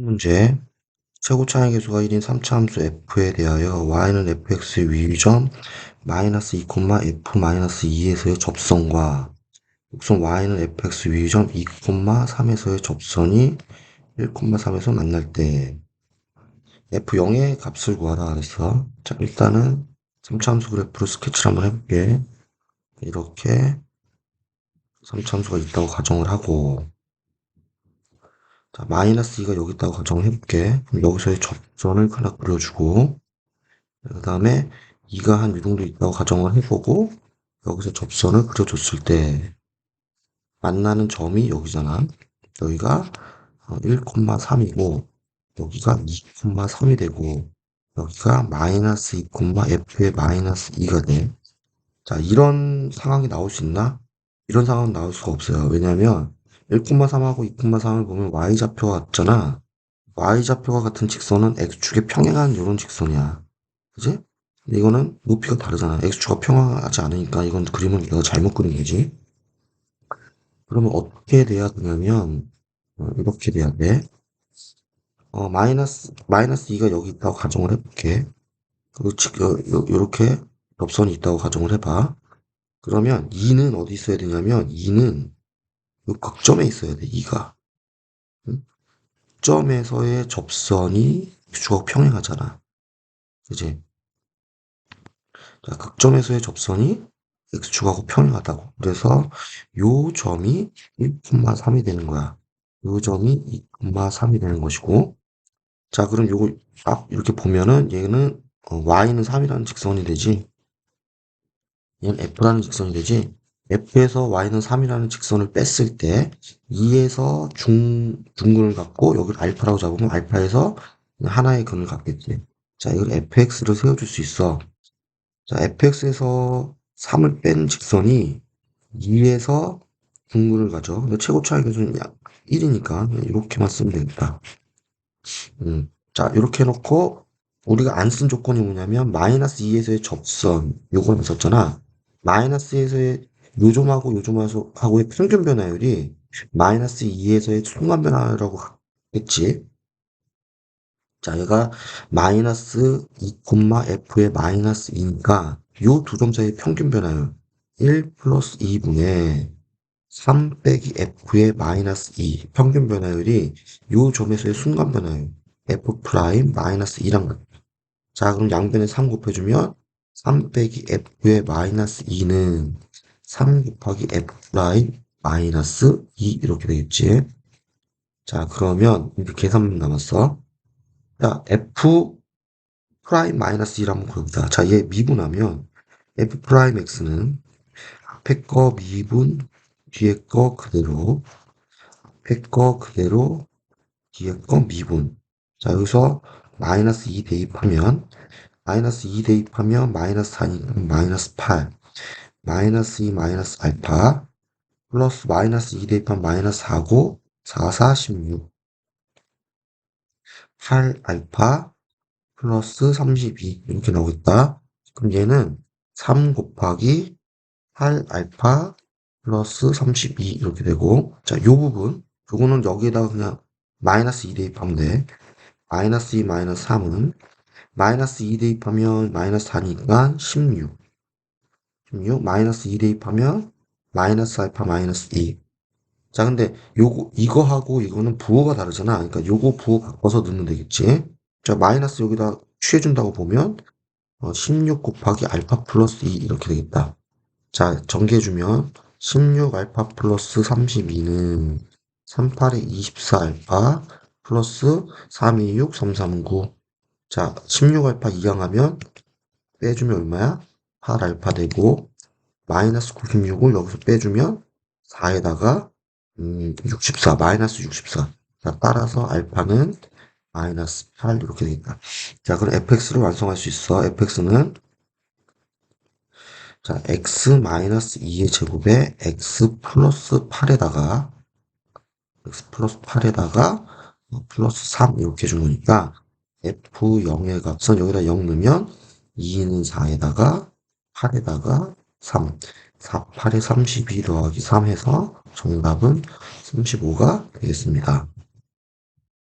문제 최고 차이 계수가 1인 3차 함수 f에 대하여 y는 fx의 위점 마이너스 2, f 마이너스 2에서의 접선과 곡선 y는 fx 위점 2, 3에서의 접선이 1, 3에서 만날 때 f0의 값을 구하라 그랬어. 자 일단은 3차 함수 그래프로 스케치를 한번 해볼게. 이렇게 3차 함수가 있다고 가정을 하고 자, 마이너스 2가 여기 있다고 가정을 해볼게. 그럼 여기서의 접선을 하나 그려주고, 그 다음에 2가 한 이 정도 있다고 가정을 해보고, 여기서 접선을 그려줬을 때, 만나는 점이 여기잖아. 여기가 1,3이고, 여기가 2,3이 되고, 여기가 마이너스 2, f의 마이너스 2가 돼. 자, 이런 상황이 나올 수 있나? 이런 상황은 나올 수가 없어요. 왜냐하면 1,3하고 2,3을 보면 y좌표가 같잖아. y좌표가 같은 직선은 x축에 평행한 이런 직선이야. 그지? 이거는 높이가 다르잖아. x축과 평행하지 않으니까 이건 그림을 내가 잘못 그린 거지. 그러면 어떻게 돼야 되냐면 어, 이렇게 돼야 돼. 어, 마이너스 마이너스 2가 여기 있다고 가정을 해볼게. 그리고 이렇게 접선이 있다고 가정을 해봐. 그러면 2는 어디 있어야 되냐면 2는 이 극점에 있어야 돼, 2가. 응? 점에서의 접선이 주각 평행하잖아. 그지? 자, 극점에서의 접선이 x축하고 평행하다고. 그래서 요 점이 1,3이 되는 거야. 요 점이 2,3이 되는 것이고. 자, 그럼 요거 딱 이렇게 보면은 얘는 어, y는 3이라는 직선이 되지. 얘는 f라는 직선이 되지. F에서 y는 3이라는 직선을 뺐을 때 2에서 중, 중근을 갖고 여기를 알파라고 잡으면 알파에서 하나의 근을 갖겠지. 자, 이걸 fx를 세워줄 수 있어. 자, fx에서 3을 뺀 직선이 2에서 중근을 가져. 근데 최고 차이 계수는 1이니까 이렇게만 쓰면 되겠다. 음. 자, 이렇게 해놓고 우리가 안 쓴 조건이 뭐냐면 마이너스 2에서의 접선 요걸 썼잖아. 마이너스에서의 요점하고 요점하고의 평균 변화율이 마이너스 2에서의 순간 변화라고 했지. 자, 얘가 마이너스 2, f의 마이너스 2니까 요 두 점 사이의 평균 변화율 1 플러스 2분의 3 빼기 f의 마이너스 2 평균 변화율이 요 점에서의 순간 변화율 f 프라임 마이너스 2랑 같아. 자, 그럼 양변에 3 곱해주면 3 빼기 f의 마이너스 2는 3 곱하기 f 라인 마이너스 2 이렇게 되겠지. 자, 그러면 이제 계산만 남았어. 자, f 프라임 마이너스 1 한번 그려보자. 자, 얘 미분하면 f 프라임 x는 앞에 거 미분, 뒤에 거 그대로, 앞에 거 그대로, 뒤에 거 미분. 자, 여기서 마이너스 2 대입하면, 마이너스 2 대입하면 마이너스 4니까 마이너스 8. 마이너스 2 마이너스 알파 플러스 마이너스 2 대입한 마이너스 4고 4, 4, 16 8 알파 플러스 32 이렇게 나오겠다. 그럼 얘는 3 곱하기 8 알파 플러스 32 이렇게 되고 자, 요 부분 요거는 여기에다가 그냥 마이너스 2 대입하면 돼. 마이너스 2 마이너스 3은 마이너스 2 대입하면 마이너스 4니까 16 16 마이너스 2 대입하면 마이너스 알파 마이너스 2. 자, 근데 요거, 이거하고 이거는 부호가 다르잖아. 그러니까 요거 부호 바꿔서 넣으면 되겠지. 자, 마이너스 여기다 취해준다고 보면, 어, 16 곱하기 알파 플러스 2 이렇게 되겠다. 자, 전개해주면, 16 알파 플러스 32는 38에 24 알파 플러스 326, 339. 자, 16 알파 이항하면 빼주면 얼마야? 8 알파 되고 마이너스 96을 여기서 빼주면 4에다가 음, 64 마이너스 64 자, 따라서 알파는 마이너스 8 이렇게 되겠다. 자 그럼 fx를 완성할 수 있어. fx는 자 x 마이너스 2의 제곱에 x 플러스 8에다가 x 플러스 8에다가 플러스 3 이렇게 준 거니까 f0의 값은 여기다 0 넣으면 2는 4에다가 8에다가 3. 4, 8에 32 더하기 3 해서 정답은 35가 되겠습니다.